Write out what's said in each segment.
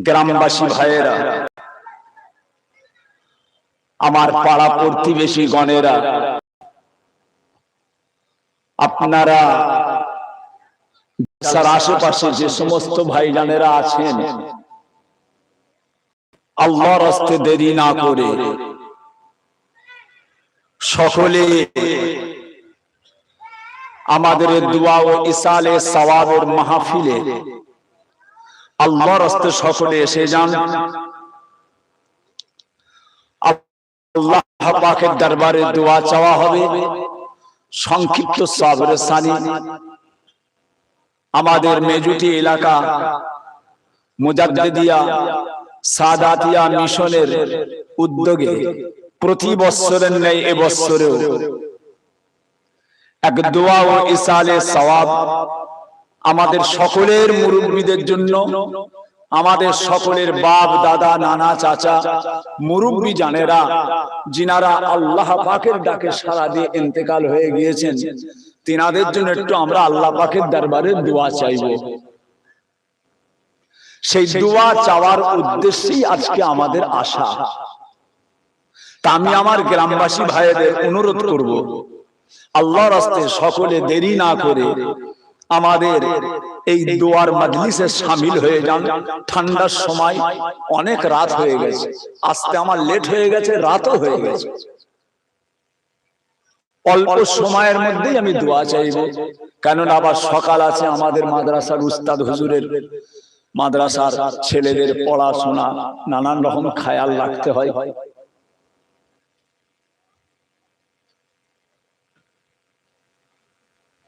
গ্রামবাসী ভাইয়েরা আমার পাড়া প্রতিবেশী গণেরা আপনারা স্যার আশেপাশে যে সমস্ত ভাইজানেরা আছেন আল্লাহর হস্তে দেরি না করে সকলে আমাদের দোয়া ও ইসালে সওয়াবের মাহফিলে আল্লাহর হস্তে সকলে এসে যান। আল্লাহ পাকের দরবারে দোয়া চাওয়া হবে। সংক্ষিপ্ত সবরে সানি। আমাদের মেজুটি এলাকা মুজাদ্দিদিয়া সাদাতিয়া মিশনের উদ্যোগে প্রতি বৎসরের ন্যায় এবছরেও এক দোয়া ও ইসালে সওয়াব আমাদের সকলের মুরব্বীদের জন্য আমাদের সকলের বাপ দাদা নানা চাচা মুরব্বী জানেরা যিনারা আল্লাহ পাকের ডাকে সারা দিয়ে ইন্তেকাল হয়ে গিয়েছেন তিনাদের জন্য একটু আমরা আল্লাহ পাকের দরবারে দোয়া চাইব। সেই দোয়া চাওয়ার উদ্দেশ্যেই আজকে আমাদের আশা। তা আমি আমার গ্রামবাসী ভাইদের অনুরোধ করব। আল্লাহর রাস্তে সকলে দেরি না করে আমাদের এই দোয়ার মজলিসে সামিল হয়ে যান। ঠান্ডার সময় অনেক রাত হয়ে গেছে। আজকে আমার লেট হয়ে গেছে, রাতও হয়ে গেছে। অল্প সময়ের মধ্যেই আমি দোয়া চাইব। কেননা আবার সকাল আছে আমাদের মাদ্রাসার উস্তাদ হুজুরের। মাদ্রাসার ছেলেদের পড়াশোনা নানান রকম খায়াল রাখতে হয়।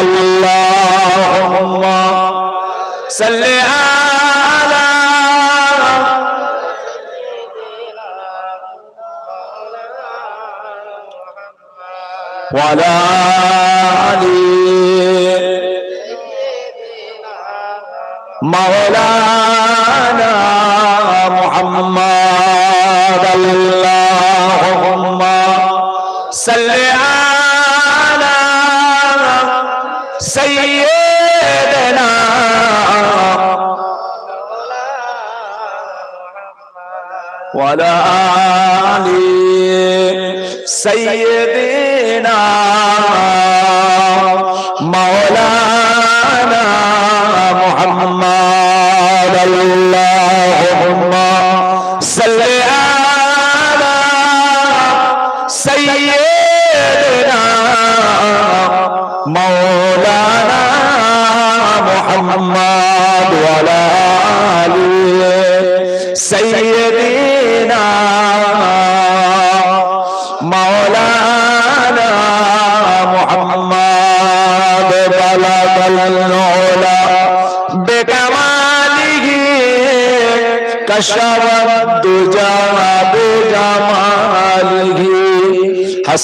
اللهم صل على وعلى آله مولانا محمد اللهم صل وعلى آل سيدنا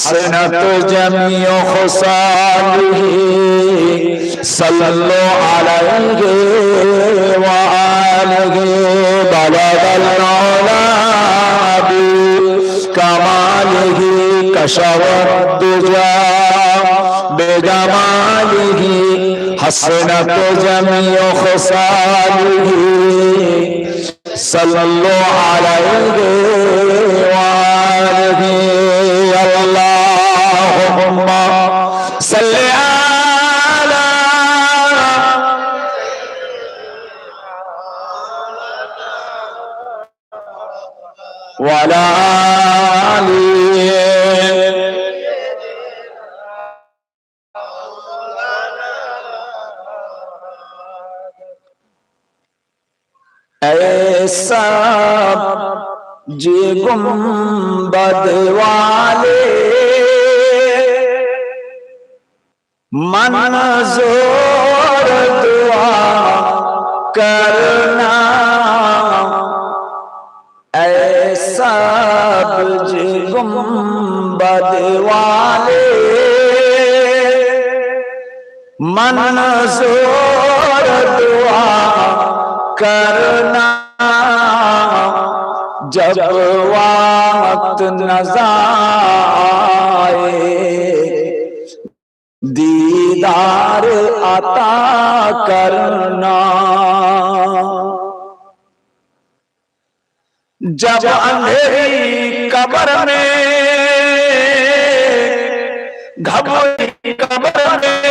حسنت جميع خصاله صلوا عليه وآله بلغ العلا بكماله كشف الدجى بجماله حسنت جميع خصاله صلوا عليه وعلى آله سب جی گمبد والے منظور دعا کرنا जे गुम्बद वाले मंजूर दुआ करना जब वक्त नजाए दीदार आता करना जब अंधेरी कबर में घबरी कबर में,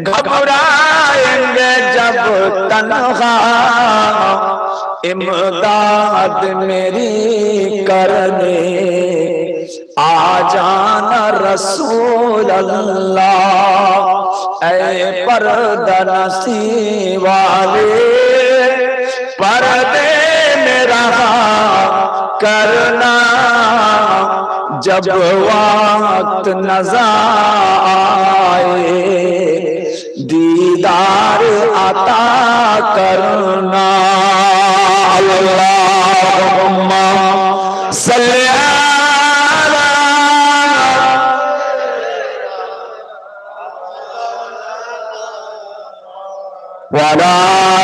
घबराएँगे जब तनखा इमदाद मेरी करने, आ जाना रसूल अल्लाह ऐ परदनसी वाले, पर्दे کرنا جب وقت نظائے دیدار عطا کرنا اللہم صلی وعلى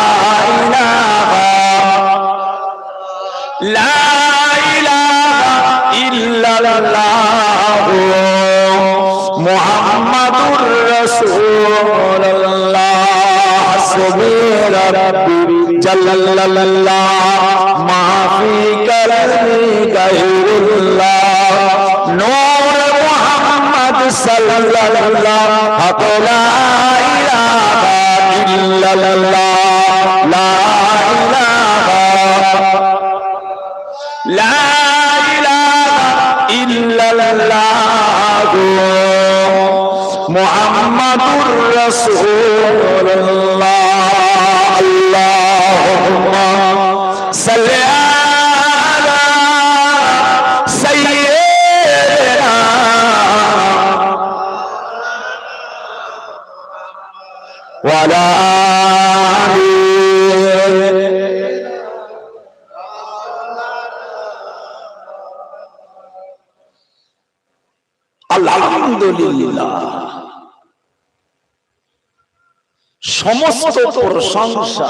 ইল্লাল্লাহ মুহাম্মাদুর রাসূলুল্লাহ। হাসবি রাব্বি জাল্লাল্লাহ। মা ফি গায়রুল্লাহ। নূর মুহাম্মদ সাল্লাল্লাহ। হাতলা ইলাহা ইল্লাল্লাহ। লা ইলাহা লা মোহাম্মদুর মুহাম্মাদুর সমস্ত প্রশংসা,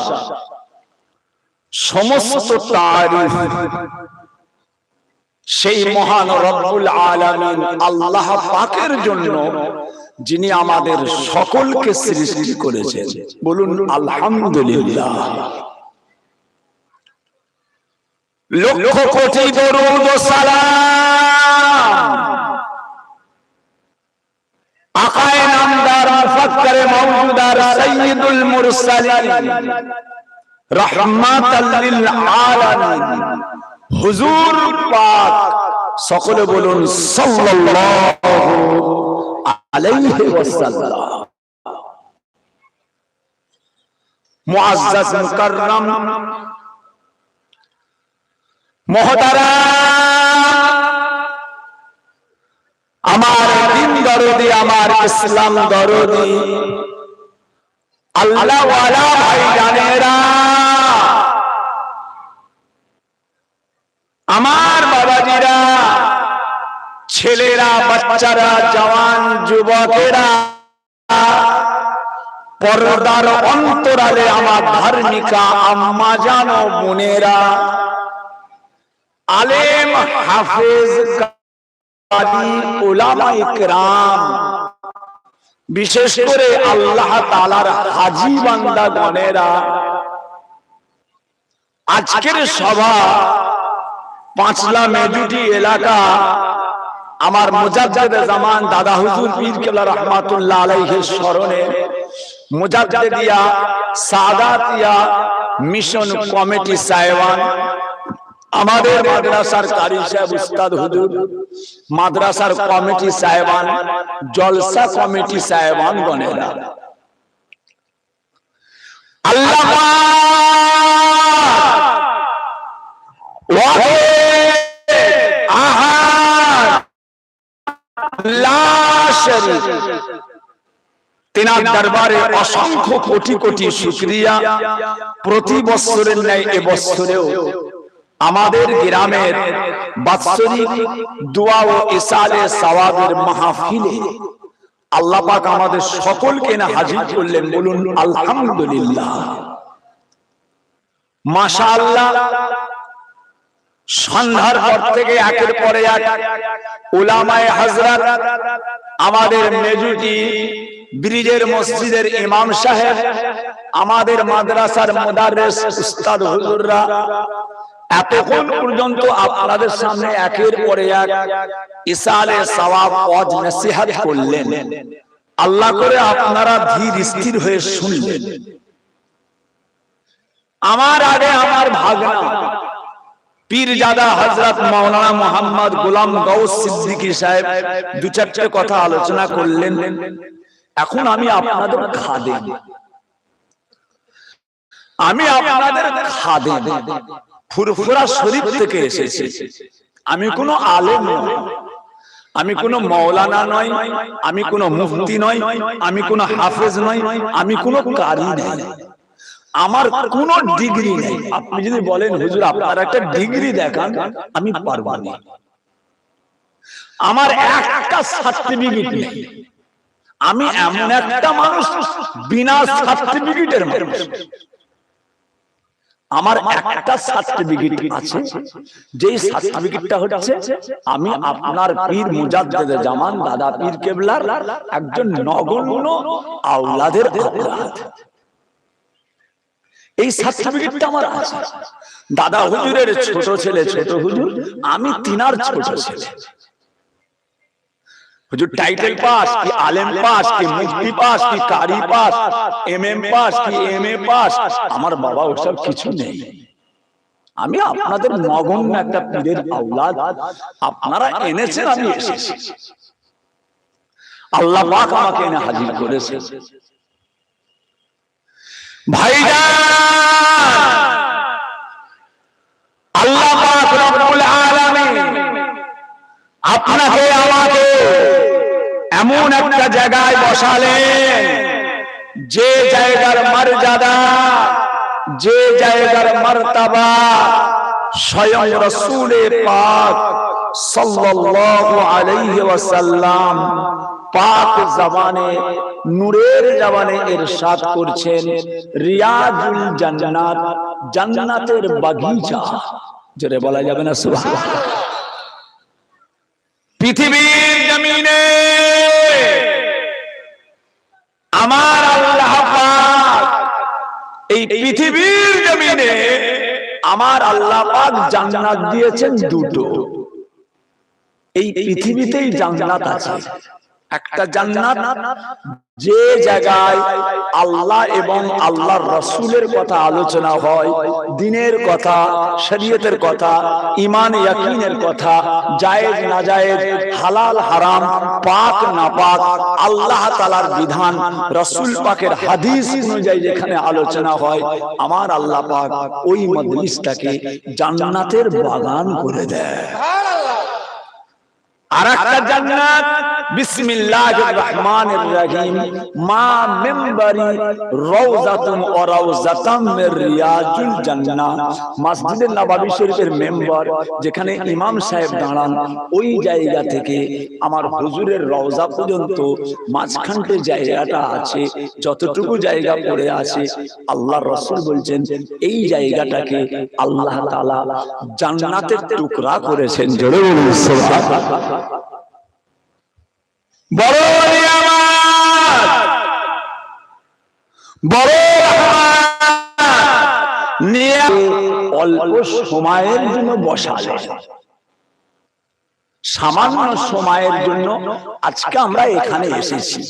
সমস্ত তারিফ সেই মহান রব্বুল আলামিন আল্লাহ পাকের জন্য যিনি আমাদের সকলকে সৃষ্টি করেছেন। বলুন, আলহামদুলিল্লাহ। লক্ষ কোটি দরুদ সালাম। আকায়ে নামদার মুফাক্কারে মাওজুদার সাইয়্যিদুল মুরসালিন। লিল আলামিন। হুজুর পাক, সকলে বলুন সাল্লাল্লাহু আলাইহি ওয়াসাল্লাম। মুআজ্জাজ মুকাররম। মহতারা আমার দিন দরদি, আমার ইসলাম দরদি। আল্লাহ ভাই জানেরা আমার বাবাজিরা, ছেলেরা, বাচ্চারা, জওয়ান, যুবকেরা, পর্দার অন্তরালে আমার ধার্মিকা আম্মা জানো বোনেরা, আলেম, হাফেজ বিশেষ করে আল্লাহ তাআলার হাজী বান্দা গণেরা। আজকের সভা পাঁচলা মেজুটি এলাকা আমার মুজাদ্দেদ জামান দাদা হুজুর পীর কেবলা রহমাতুল্লাহ আলাইহির স্মরণে সাদাতিয়া মিশন কমিটি সাহেবান আমাদের মাদ্রাসার কারি সাহেব উস্তাদ হুজুর মাদ্রাসার কমিটি সাহেবান জলসা কমিটি সাহেবান গণেরা। আল্লাহ তেনার দরবারে অসংখ্য কোটি কোটি শুক্রিয়া। প্রতি বছরের ন্যায় এবছরেও আমাদের গ্রামের বাৎসরিক দোয়া ও ইসালে সওয়াবের মাহফিলে আল্লাহ পাক আমাদের সকলকে না হাজির করলেন বলুন, আলহামদুলিল্লাহ। মাশাআল্লাহ, সন্ধ্যার পর থেকে একের পরে এক উলামায়ে হযরত আমাদের মেজুটি ব্রিজের মসজিদের ইমাম সাহেব, আমাদের মাদ্রাসার মুদাররিস উস্তাদ হুজুররা এতক্ষণ পর্যন্ত আপনাদের সামনে একের পরে এক ইসালে সওয়াব ওয়াজ নসিহত করলেন। আল্লাহ করে আপনারা ধীর স্থির হয়ে শুনলেন। আমার আগে আমার ভাগনা, পীরজাদা হযরত মাওলানা মোহাম্মদ গোলাম গৌস সিদ্দিকী সাহেব দু চারটে কথা আলোচনা করলেন। এখন আমি আপনাদের খাদেম। আমি আপনাদের খাদেম। ফুরফুরা শরীফ থেকে এসেছি। আমি কোনো আলেম নই। আমি কোনো মৌলানা নই। আমি কোনো মুফতি নই। আমি কোনো হাফেজ নই। আমি কোনো কারি নই। আমার কোন ডিগ্রি নেই। আপনি যদি বলেন হুজুর আপনার একটা ডিগ্রি দেখান আমি পারব না। আমার একটা সার্টিফিকেট নেই। আমি এমন একটা মানুষ বিনা সার্টিফিকেটের মানুষ। আমার একটা সার্টিফিকেট আছে। যেই সার্টিফিকেটটা হচ্ছে আমি আপনার পীর মুজাদ্দেদ জামান দাদা পীর কেবলার একজন নগণ্য আওলাদের আওলাদ এই সার্টিফিকেটটা আমার আছে। দাদা হুজুরের ছোট ছেলে ছোট হুজুর আমি তিনার ছোট ছেলে। হুজুর টাইটেল পাস কি? আলেম পাস কি মুফতি পাস কি কারি পাস এমএম পাস কি এমএ পাস আমার বাবা ওসব কিছু নেই। আমি আপনাদের নগণ্য একটা পীরের আওলাদ। আপনারা এনেছেন আমি এসেছি। আল্লাহ পাক আমাকে এনে হাজির করেছে ভাইজান! আল্লাহ পাক রব্বুল আলামিন আপনাকে আমাকে এমন একটা জায়গায় বসালেন যে জায়গার মর্যাদা যে জায়গার মর্তবা স্বয়ং রসুলে পাক সাল্লাল্লাহু আলাইহি ওয়াসাল্লাম পাক জবানে নূরের জবানে ইরশাদ করছেন রিয়াজুল জান্নাত জান্নাতের বাগিচা। জোরে বলা যাবে না সুবহানাল্লাহ। পৃথিবীর জমিনে আমার আল্লাহ এই পৃথিবীর জমিনে আমার আল্লাহ পাক জান্নাত দিয়েছেন দুটো। এই পৃথিবীতেই জান্নাত আছে। একটা জান্নাত যে জায়গায় আল্লাহ এবং আল্লাহর রসুলের কথা আলোচনা হয় দিনের কথা শরীয়তের কথা ইমান ইয়াকিনের কথা জায়েজ না জায়েজ হালাল হারাম পাক না পাক আল্লাহ তাআলার বিধান রসুল পাকের হাদিস অনুযায়ী যেখানে আলোচনা হয় আমার আল্লাহ পাক ওই মজলিসটাকে জান্নাতের বাগান করে দেয়। আর জান্নাত। বিসমিল্লাহির রহমানির রহিম। মা মিম্বারি ওয়া মির রিয়াজুল মসজিদে নববী শরীফের মেম্বার, যেখানে ইমাম সাহেব দাঁড়ান, ওই জায়গা থেকে আমার হুজুরের রওজা পর্যন্ত মাঝখানতে জায়গাটা আছে, যতটুকু জায়গা পড়ে আছে, আল্লাহর রাসূল বলছেন, এই জায়গাটাকে আল্লাহ তাআলা জান্নাতের টুকরা করেছেন। জোরে বলুন, সুবহানাল্লাহ। অল্প সময়ের জন্য বসালে। সামান্য সময়ের জন্য আজকে আমরা এখানে এসেছি।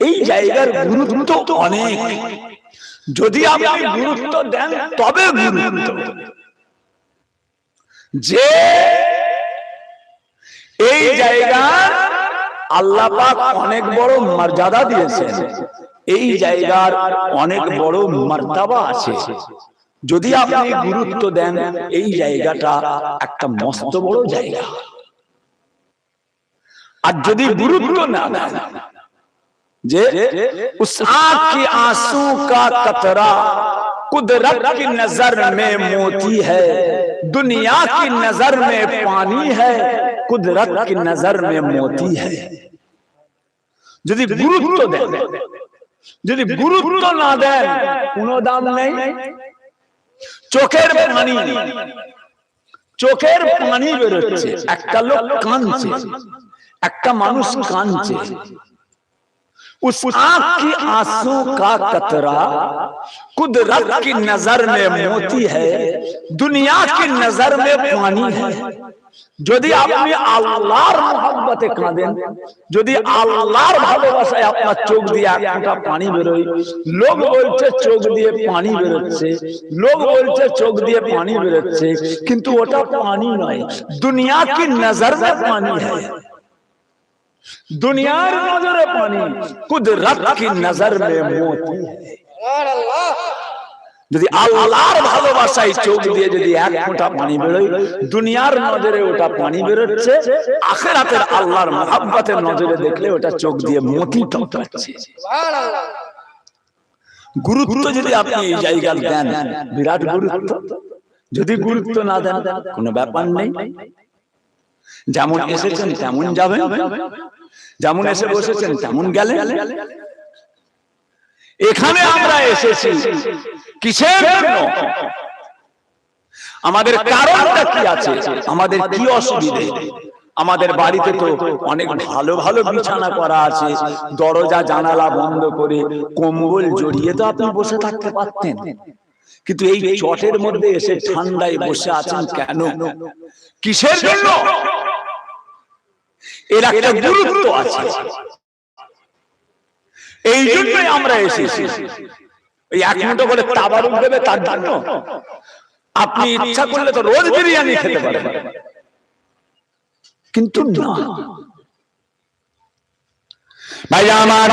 এই জায়গার গুরুত্ব অনেক। যদি আপনি গুরুত্ব দেন, তবে গুরুত্ব। যে এই জায়গা আল্লাহ পাক অনেক বড় মর্যাদা দিয়েছেন। এই জায়গার অনেক বড় মর্যাদা আছে। যদি আপনি গুরুত্ব দেন, এই জায়গাটা একটা মস্ত বড় জায়গা। আর যদি গুরুত্ব না দেন যে উস आंख की आंसू का कतरा कुदरत की नजर में मोती है दुनिया की नजर में पानी है कुदरत की नजर में मोती है যদি গুরুত্ব দেন যদি গুরুত্ব না দেন কোনো দাম নেই চোখের পানি চোখের পানি বেরোচ্ছে একটা লোক কাঁদছে একটা মানুষ কাঁদছে उस आंख की आंसू का कतरा कुदरत की नजर में मोती है दुनिया की नजर में पानी है যদি আপনি আল্লাহর মহব্বতে কাঁদেন যদি আল্লাহর ভালোবাসায় আপনার চোখ দিয়ে এক ফোঁটা পানি বেরোয় লোক বলছে চোখ দিয়ে পানি বেরোচ্ছে লোক বলছে চোখ দিয়ে পানি বেরোচ্ছে কিন্তু ওটা পানি নয় দুনিয়া কি নজর में পানি দুনিয়ার নজরে পানি, কুদরত কি নজর মে মোতি যদি আল্লাহর ভালোবাসায় চোখ দিয়ে যদি এক ফোঁটা পানি বেরোয়, দুনিয়ার নজরে ওটা পানি বেরোচ্ছে, আখেরাতের আল্লাহর মহাব্বতের নজরে দেখলে ওটা চোখ দিয়ে মতি টপকাচ্ছে। গুরুত্ব যদি আপনি এই জায়গায় দেন বিরাট গুরুত্ব। যদি গুরুত্ব না দেন, কোনো ব্যাপার নেই। যেমন এসেছেন তেমন যাবেন। যেমন এসে বসেছেন তেমন গেলে এখানে আমরা এসেছি। কিসের জন্য? আমাদের কারণটা কি আছে? আমাদের কি অসুবিধে? আমাদের বাড়িতে তো অনেক ভালো ভালো বিছানা করা আছে। দরজা জানালা বন্ধ করে কম্বল জড়িয়ে তো আপনি বসে থাকতে পারতেন। কিন্তু এই চটের মধ্যে এসে ঠান্ডায় বসে আছেন কেন? কিসের জন্য? এর একটা গুরুত্ব আছে। এই জন্যই আমরা এসেছি। এই এক মুঠো করে তাবারুক দেবে তার জন্য। আপনি ইচ্ছা করলে তো রোজ বিরিয়ানি খেতে পারেন। কিন্তু না। ভাই আমার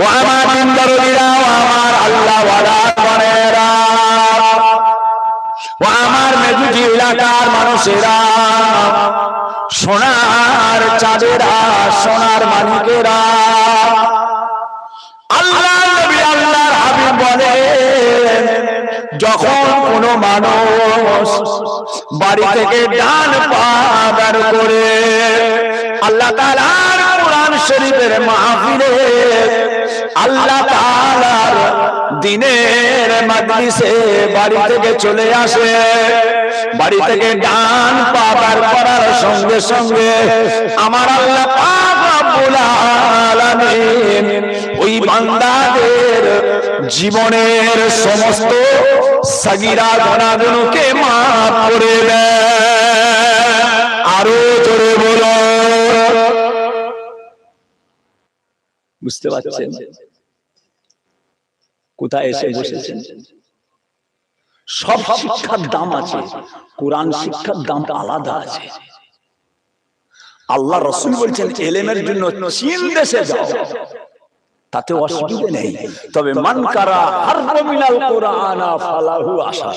ও আমার আল্লাহ এলাকার মানুষেরা সোনার চাঁদেরা, সোনার মানিকেরা। আল্লাহ বলে, যখন কোনো মানুষ বাড়ি থেকে ডান পা করে, আল্লাহ তাআলার কোরআন শরীফের মাহফিলে আল্লাহ তাআলার দিনের মজলিসে বাড়ি থেকে চলে আসে। বাড়ি থেকে ডান পা বার করার সঙ্গে সঙ্গে আমার আল্লাহ পাক রব্বুল আলামিন ওই বান্দাদের জীবনের সমস্ত সাগিরা গুনাহগুলোকে মাফ করে দেয় আরও জোরে বলো। বুঝতে পারছেন? কোথায় এসে বসেছেন? সব শিক্ষার দাম আছে, কোরআন শিক্ষার দাম আলাদা আছে। আল্লাহ রসুল বলছেন, এলেমের জন্য চীন দেশে তাতে অসুবিধে নেই। তবে মান কারা হারব মিনাল কোরআনা ফালাহু আশা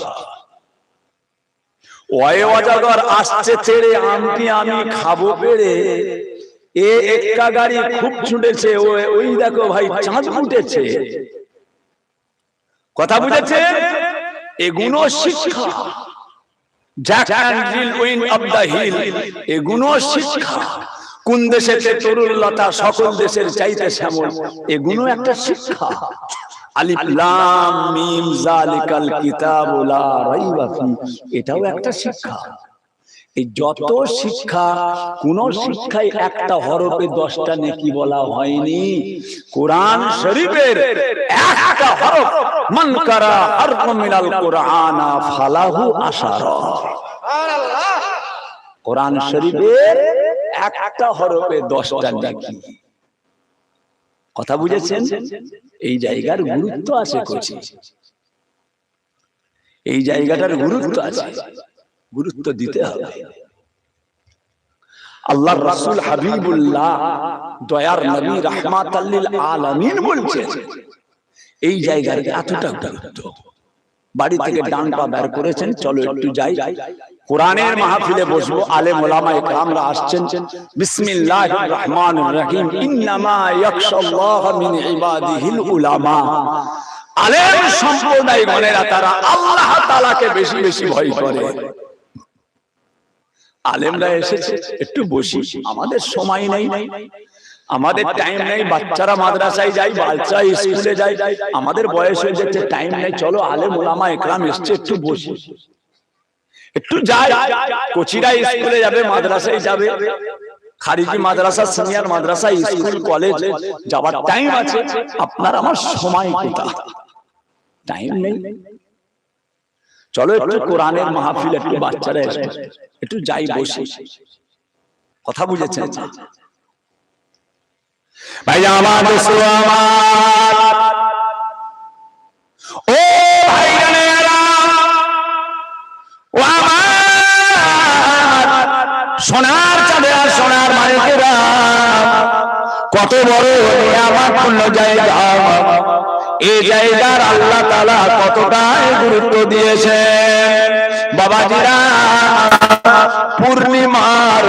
ওয়ে আসছে ছেড়ে আমটি আমি খাব পেরে এ একটা গাড়ি খুব ছুটেছে ওই দেখো ভাই চাঁদ কথা বুঝেছে এগুলো শিক্ষা। Jack and Jill went up the hill এগুলো শিক্ষা। কোন দেশেতে তরুলতা সকল দেশের চাইতে শ্যামল এগুলো একটা শিক্ষা। আলিফ, লাম, মিম, জালিকাল কিতাবু লা রাইবা ফি, এটাও একটা শিক্ষা। যত শিক্ষা, কোন শিক্ষায় একটা হরফে দশটা নেকি বলা হয়নি। কোরআন শরীফের একটা হরফ, মান কারা হরফ মিনাল কোরআনা ফালাহু আশারা। কোরআন শরীফের একটা হরফে দশটা নেকি। কথা বুঝেছেন? এই জায়গার গুরুত্ব আছে কোচি। এই জায়গাটার গুরুত্ব আছে। গুরুত্ব দিতে হবে। আল্লাহ রাসূল হাবিবুল্লাহ দয়ার নবী রাহমাতাল্লিল আলামিন বলছেন এই জায়গার এতটা গুরুত্ব। বাড়ি থেকে ডান পা বের করেছেন চলো একটু যাই। কোরআনের মাহফিলে বসবো আলেম ওলামা ইকরামরা আসছেন বিসমিল্লাহির রহমানির রহিম। ইন্নামা ইয়াখশাল্লাহ মিন ইবাদিহিল উলামা। আলেম সম্প্রদায় গণেরা তারা আল্লাহ তাআলাকে বেশি বেশি ভয় করে। আলেমরা এসেছে একটু বসি আমাদের সময় নেই। আমাদের টাইম নেই বাচ্চারা মাদ্রাসায় যায় বাচ্চা স্কুলে যায়। আমাদের বয়স হয়ে যাচ্ছে টাইম নেই চলো আলেম ওলামা একরাম এসছে একটু বসি। একটু যাই কোচিরা স্কুলে যাবে মাদ্রাসায় যাবে। খারিজি মাদ্রাসা সিনিয়র মাদ্রাসা স্কুল কলেজ যাবার টাইম আছে। আপনার আমার সময় কোথা? টাইম নেই। চলো একটু কোরআনের মাহফিল একটু বাচ্চারা এসে একটু যাই বসি। কথা বুঝেছেন? ভাই আমার ও ভাই ও আমার। সোনার চাঁদেরা সোনার মানিকেরা কত বড় আমার পূর্ণ জায়গা। এই জায়গার আল্লাহ তালা কতটাই গুরুত্ব দিয়েছে বাবাজিরা, পূর্ণিমার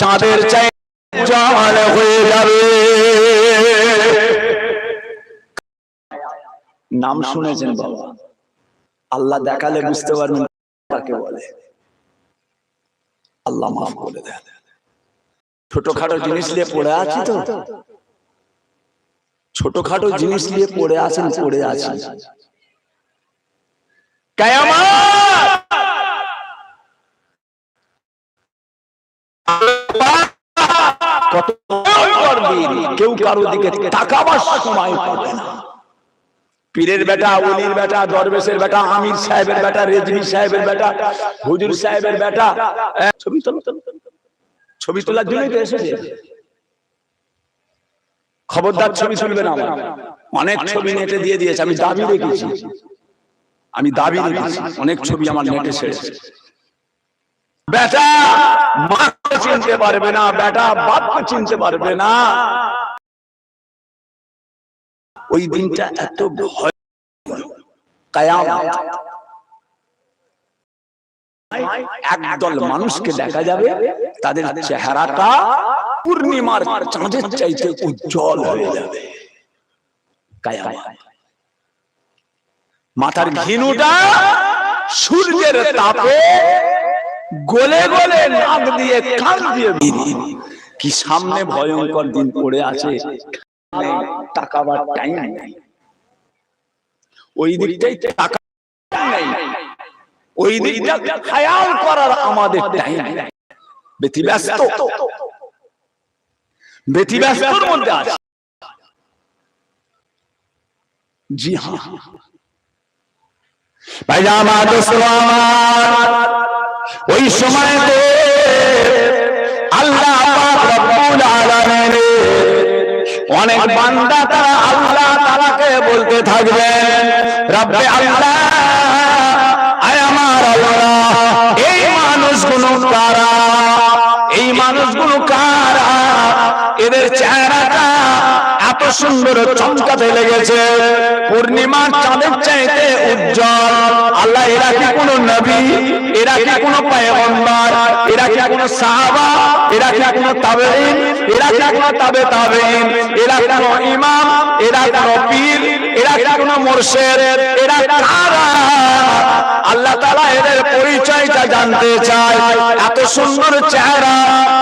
চাঁদের চাই জল হয়ে যাবে। নাম শুনেছেন বাবা? আল্লাহ দেখালে বুঝতে পারবেন তাকে বলে। আল্লাহ মাফ করে দেন। ছোটখাটো জিনিস নিয়ে পড়ে আছি তো। ছোটখাটো জিনিস নিয়ে পড়ে আছেন পড়ে আছি কায়ামাত! কত ভয়ঙ্কর দিন কেউ কারও দিকে তাকাবার সময় পাবে না। পীরের বেটা অলির বেটা দরবেশের বেটা আমির সাহেবের বেটা রেজবি সাহেবের বেটা হুজুর সাহেবের বেটা এ, ছবি তোলো। ছবি তোলার জন্যই তো এসেছে। খবরদার ছবি তুলবে না আমার। অনেক ছবি নেটে দিয়ে দিয়েছে আমি দাবি রেখেছি। আমি দাবি রেখেছি। অনেক ছবি আমার নেটে ছেড়েছে বেটা মাকে চিনতে পারবে না বেটা বাপকে চিনতে পারবে না। ওই দিনটা এত ভয় একদল মানুষকে দেখা যাবে তাদের চেহারাটা পূর্ণিমার চাঁদের চাইতে উজ্জ্বল হয়ে যাবে। মাথার ঘিনুটা সূর্যের তাপে গলে গলে নাক দিয়ে কান দিয়ে কি সামনে ভয়ঙ্কর দিন পড়ে আছে। নেই, তাকাবার টাইম নেই। ওই দিকটাই টাকা নেই। ওই দিকটা খেয়াল করার আমাদের টাইম নাই। ব্যতিব্যস্ত ব্যতিব্যস্তর মধ্যে আছে জি হ্যাঁ। আমার ওই সময়তে আল্লাহ রব্বুল আলামিন অনেক বান্দা তারা আল্লাহ তাআলাকে বলতে থাকবেন রব্বে আল্লাহ আয় আমার আল্লাহ এই মানুষগুলো কারা এই মানুষগুলো কারা এদের চেহারাটা এত সুন্দর চমকাতে লেগেছে। পূর্ণিমার চাঁদের চাইতে উজ্জ্বল। আল্লাহ, এরা কি কোনো নবী? এরা কি কোন পায়গম্বর? এরা কোন সাহাবা, এরা কি কোন তাবেঈন, এরা কি কোন তাবে তাবেঈন, এরা কোন ইমাম, এরা কোন পীর, এরা কি কোন মুর্শিদ, এরা কারা? আল্লাহ তাআলা এদের পরিচয়টা জানতে চায়। এত সুন্দর চেহারা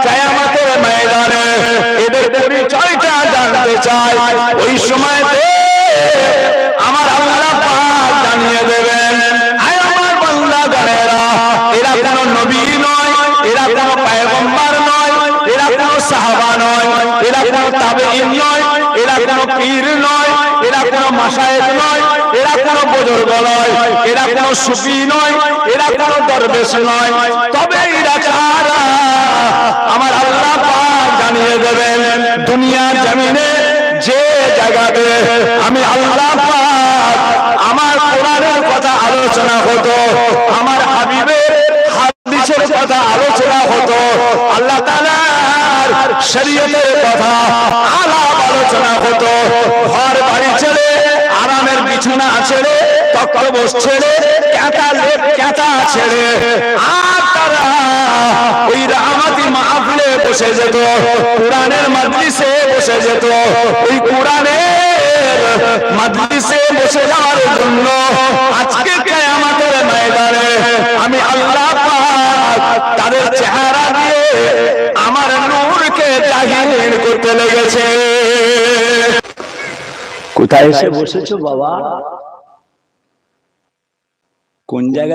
কিয়ামতের ময়দানে এদের পরিচয়টা জানতে চায়। ওই সময়তে তাবেঈন নয়, এরা কোন পীর নয়, এরা কোন মাশায়েখ নয়, এরা কোন বুজুর্গ নয়, এরা কোন সুফি নয়, এরা কোন দরবেশ নয়। তবে এরা আমার আল্লাহ জানিয়ে দেবেন, দুনিয়ার জমিনে যে জায়গাতে আমি আল্লাহ আমার কোরআনের কথা আলোচনা হতো, আমার হাবিবের হাদিসের কথা আলোচনা হতো, আল্লাহ তাআলার শরীয়তের কথা আলাপ আলোচনা হতো। ঘর বাড়ি ছেড়ে, আরামের বিছানা ছেড়ে তক্তবস ছেড়ে ক্যাতা লেপ ক্যাতা ছেড়ে। আর তারা ওই রামাতি মাহফিলে বসে যেত, কোরআনের মজলিসে বসে যেত। ওই কোরআনের মজলিসে বসে যাওয়ার জন্য আজকে কিয়ামতের ময়দানে আমি আল্লাহ তাদের চেহারা দিয়ে আমার জাহির করতে লেগেছে। কোথায় এসে বসেছো বাবা? কোন জায়গায়?